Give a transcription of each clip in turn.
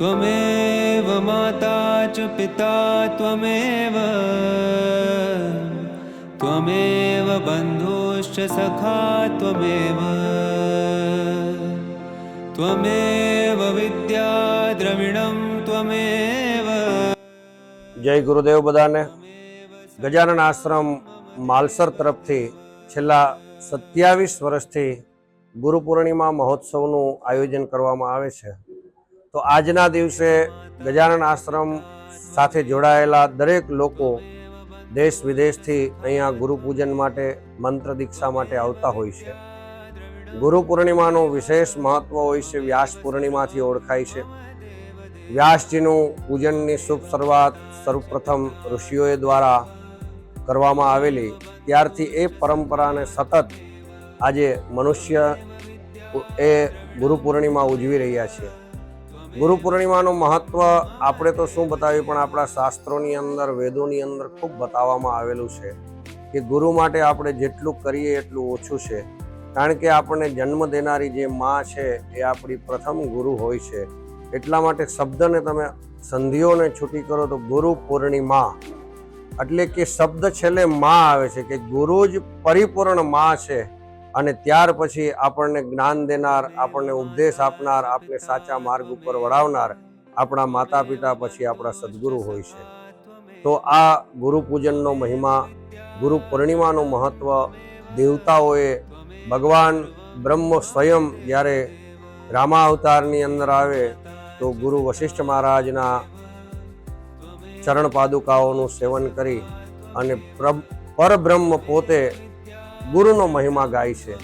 त्वमेव माता च पिता त्वमेव त्वमेव बन्धुश्च सखा त्वमेव त्वमेव विद्या द्रविणं त्वमेव જય ગુરુદેવ બધાને ગજાનન આશ્રમ માલસર તરફથી છેલ્લા સત્યાવીસ વર્ષથી ગુરુ પૂર્ણિમા મહોત્સવનું આયોજન કરવામાં આવે છે તો આજના દિવસે ગજાનન આશ્રમ સાથે જોડાયેલા દરેક લોકો દેશ વિદેશથી અહીંયા ગુરુપૂજન માટે, મંત્ર દીક્ષા માટે આવતા હોય છે. ગુરુ પૂર્ણિમાનું વિશેષ મહત્વ હોય છે, વ્યાસ પૂર્ણિમાથી ઓળખાય છે. વ્યાસજીનું પૂજનની શુભ શરૂઆત સર્વપ્રથમ ઋષિઓએ દ્વારા કરવામાં આવેલી. ત્યારથી એ પરંપરાને સતત આજે મનુષ્ય એ ગુરુ પૂર્ણિમા ઉજવી રહ્યા છે. ગુરુ પૂર્ણિમાનું મહત્વ આપણે તો શું બતાવ્યું? પણ આપણા શાસ્ત્રોની અંદર, વેદોની અંદર ખૂબ બતાવવામાં આવેલું છે કે ગુરુ માટે આપણે જેટલું કરીએ એટલું ઓછું છે. કારણ કે આપણને જન્મ દેનારી જે માં છે, એ આપણી પ્રથમ ગુરુ હોય છે. એટલા માટે શબ્દને તમે સંધિઓને છૂટી કરો તો ગુરુ પૂર્ણિમા. એટલે કે શબ્દ છેલ્લે માં આવે છે કે ગુરુ જ પરિપૂર્ણમાં છે. અને ત્યાર પછી આપણને જ્ઞાન દેનાર, આપણને ઉપદેશ આપનાર આપણે સાચા માર્ગ ઉપર વળાવનાર આપણા માતા પિતા પછી આપણા સદગુરુ હોય છે. તો આ ગુરુ પૂજનનો મહિમા ગુરુ પૂર્ણિમાનું મહત્વ દેવતાઓએ ભગવાન બ્રહ્મ સ્વયં જ્યારે રામા અવતારની અંદર આવે તો ગુરુ વશિષ્ઠ મહારાજના ચરણ પાદુકાઓનું સેવન કરી અને પ્ર- પરબ્રહ્મ પોતે ગુરુનો મહિમા ગાય છે.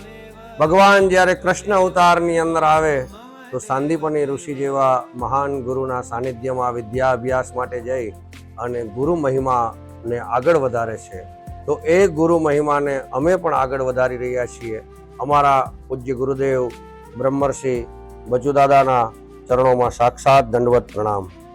ભગવાન જ્યારે કૃષ્ણ અવતારની અંદર આવે, તો સાંદીપની ઋષિ જેવા મહાન ગુરુના સાનિધ્યમાં વિદ્યા અભ્યાસ માટે જઈ અને ગુરુ મહિમાને આગળ વધારે છે. તો એ ગુરુ મહિમાને અમે પણ આગળ વધારી રહ્યા છીએ. અમારા પૂજ્ય ગુરુદેવ બ્રહ્મર્ષિ બચુદાદાના ચરણોમાં સાક્ષાત દંડવત પ્રણામ.